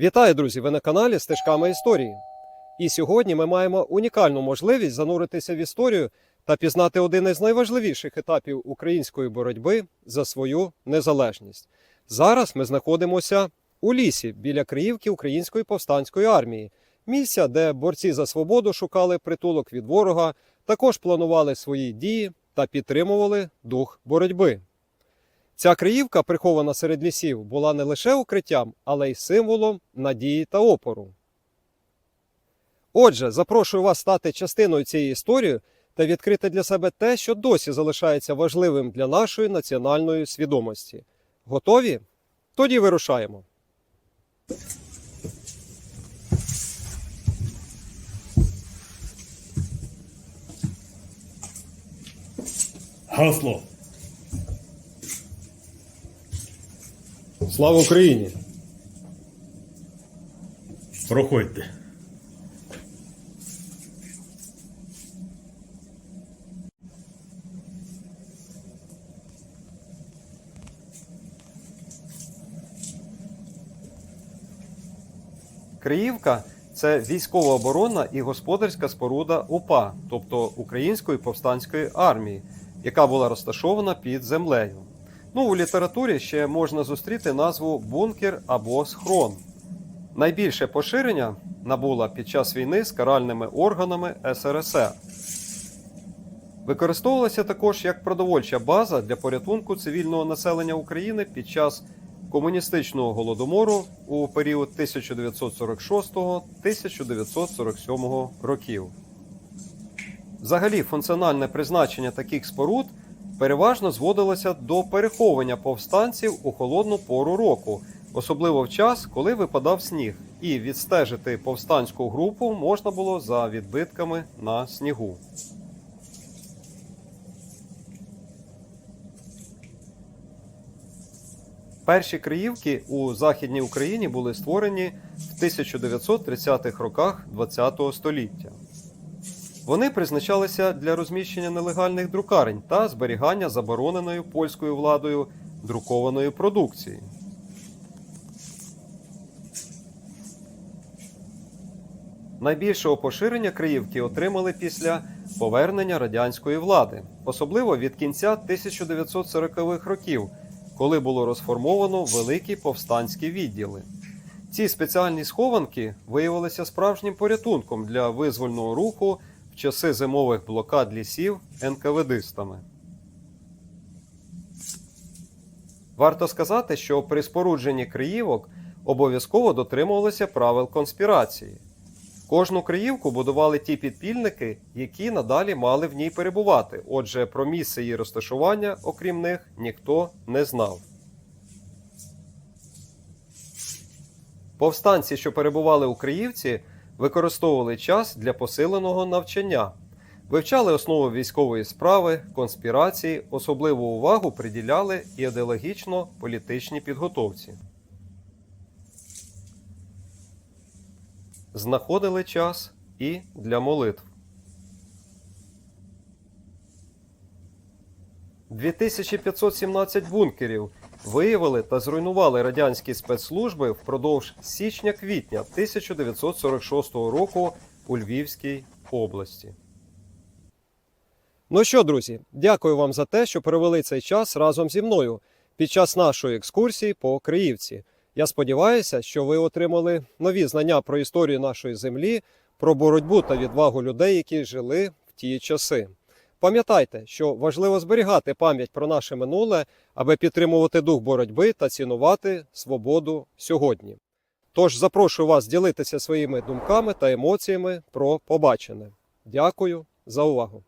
Вітаю, друзі! Ви на каналі Стежками історії. І сьогодні ми маємо унікальну можливість зануритися в історію та пізнати один із найважливіших етапів української боротьби за свою незалежність. Зараз ми знаходимося у лісі біля Криївки Української повстанської армії, місця, де борці за свободу шукали притулок від ворога, також планували свої дії та підтримували дух боротьби. Ця Криївка, прихована серед лісів, була не лише укриттям, але й символом надії та опору. Отже, запрошую вас стати частиною цієї історії та відкрити для себе те, що досі залишається важливим для нашої національної свідомості. Готові? Тоді вирушаємо. Гасло. Слава Україні! Проходьте. Криївка це військова оборона і господарська споруда УПА, тобто Української повстанської армії, яка була розташована під землею. Ну, у літературі ще можна зустріти назву бункер або схрон. Найбільше поширення набула під час війни з каральними органами СРСР. Використовувалася також як продовольча база для порятунку цивільного населення України під час комуністичного голодомору у період 1946-1947 років. Взагалі, функціональне призначення таких споруд переважно зводилося до переховування повстанців у холодну пору року, особливо в час, коли випадав сніг, і відстежити повстанську групу можна було за відбитками на снігу. Перші Криївки у Західній Україні були створені в 1930-х роках ХХ століття. Вони призначалися для розміщення нелегальних друкарень та зберігання забороненою польською владою друкованої продукції. Найбільшого поширення Криївки отримали після повернення радянської влади, особливо від кінця 1940-х років, коли було розформовано великі повстанські відділи. Ці спеціальні схованки виявилися справжнім порятунком для визвольного руху часи зимових блокад лісів НКВДистами. Варто сказати, що при спорудженні Криївок обов'язково дотримувалися правил конспірації. Кожну Криївку будували ті підпільники, які надалі мали в ній перебувати. Отже, про місце її розташування, окрім них, ніхто не знав. Повстанці, що перебували у Криївці, використовували час для посиленого навчання, вивчали основи військової справи, конспірації, особливу увагу приділяли ідеологічно-політичній підготовці. знаходили час і для молитв. 2517 бункерів виявили та зруйнували радянські спецслужби впродовж січня-квітня 1946 року у Львівській області. Ну що, друзі, дякую вам за те, що провели цей час разом зі мною під час нашої екскурсії по Криївці. Я сподіваюся, що ви отримали нові знання про історію нашої землі, про боротьбу та відвагу людей, які жили в ті часи. Пам'ятайте, що важливо зберігати пам'ять про наше минуле, аби підтримувати дух боротьби та цінувати свободу сьогодні. Тож запрошую вас ділитися своїми думками та емоціями про побачене. Дякую за увагу!